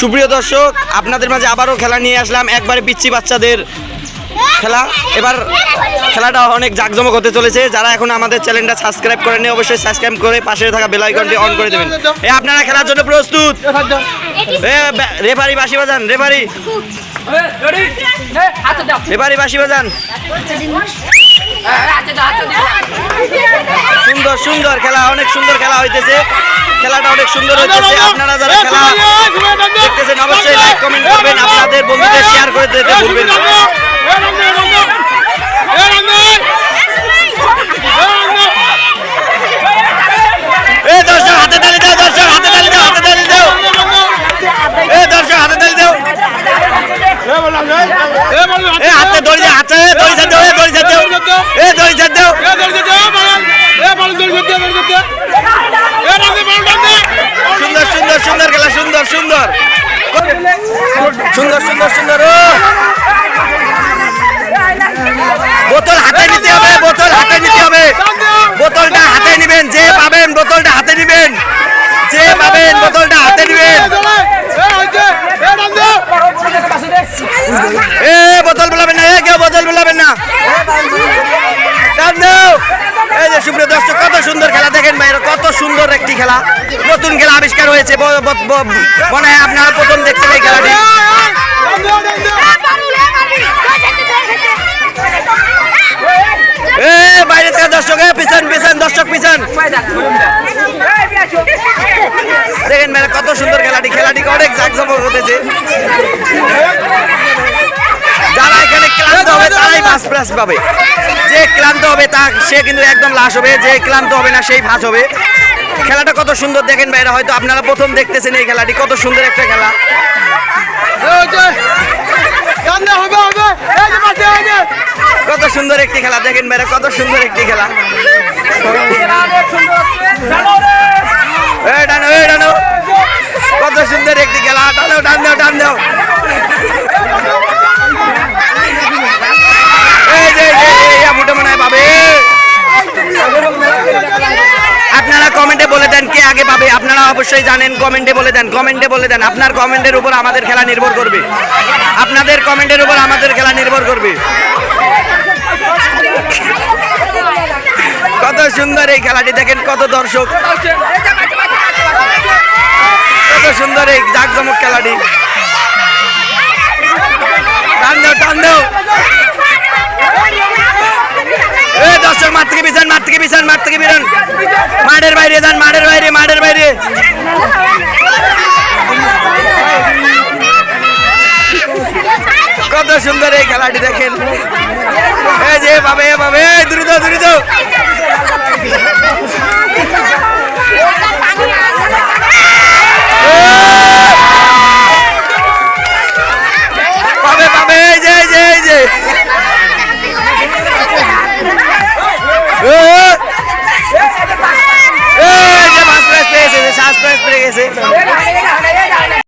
সুপ্রিয় দর্শক আপনাদের মাঝে আবারও খেলা নিয়ে আসলাম। একবারে পিচ্ছি বাচ্চাদের খেলা। এবার খেলাটা অনেক জাঁকজমক হতে চলেছে। যারা এখন আমাদের চ্যানেলটা সাবস্ক্রাইব করেনি অবশ্যই সাবস্ক্রাইব করে পাশে থাকা বেল আইকনটি অন করে দেবেন। এ আপনারা খেলার জন্য প্রস্তুত? রেফারি বাসি বাজান রেফারি। রেফারি বাসি বাজান। সুন্দর সুন্দর খেলা, অনেক সুন্দর খেলা হইতেছে। খেলাটা অনেক সুন্দর হইতেছে। আপনারা যারা খেলা দেখতেছেন, অবশ্যই লাইক কমেন্ট করবেন। আপনাদের বন্ধুদের শেয়ার করে দিতে ভুলবেন না। সুন্দর সুন্দর সুন্দর খেলা সুন্দর সুন্দর। সুন্দর সুন্দর সুন্দর বোতল হাতে নিতে হবে বোতল হাতে নিতে হবে। বোতলটা হাতে নেবেন যে পাবেন বোতলটা হাতে নেবেন। যে পাবেন বোতলটা হাতে নেবেন। এ বোতল বেলাবেন না এ কেউ বোতল বেলাবেন না। টান দাও। সুপ্রিয় দর্শক, কত সুন্দর খেলা। দেখেন ভাই কত সুন্দর একটি খেলা। নতুন খেলা আবিষ্কার হয়েছে। মনে হয় আপনারা প্রথম দেখছেন এই খেলাটি। বাইরে থেকে দর্শক পিছন পিছন, দর্শক, পিছন। দেখেন মানে কত সুন্দর খেলাটি। খেলাটি অনেক জাকজমক হতেছে তারাই প্রাস পাবে। যে ক্লান্ত হবে তা সে কিন্তু একদম লাশ হবে, যে ক্লান্ত হবে না সেই ভাস হবে। খেলাটা কত সুন্দর দেখেন ভাইরা, হয়তো আপনারা প্রথম দেখতেছেন এই খেলাটি, কত সুন্দর একটা খেলা। কত সুন্দর একটি খেলা দেখেন ভাইরা, কত সুন্দর একটি খেলা। কমেন্টে বলে দেন কে আগে পাবে। আপনারা অবশ্যই জানেন, কমেন্টে বলে দেন, কমেন্টে বলে দেন। আপনার কমেন্টের উপর আমাদের খেলা নির্ভর করবে। আপনাদের কমেন্টের উপর আমাদের খেলা নির্ভর করবে। কত সুন্দর এই খেলাটি, দেখেন কত দর্শক। কত সুন্দর এই জাকজমক খেলাটি। টান দাও, টান মাঠ থেকে বেরোন। মাঠের বাইরে যান, মাঠের বাইরে মাঠের বাইরে। কত সুন্দর এই খেলাটি দেখেন। এই যে পাবে এ পাবে দ্রুত দ্রুত।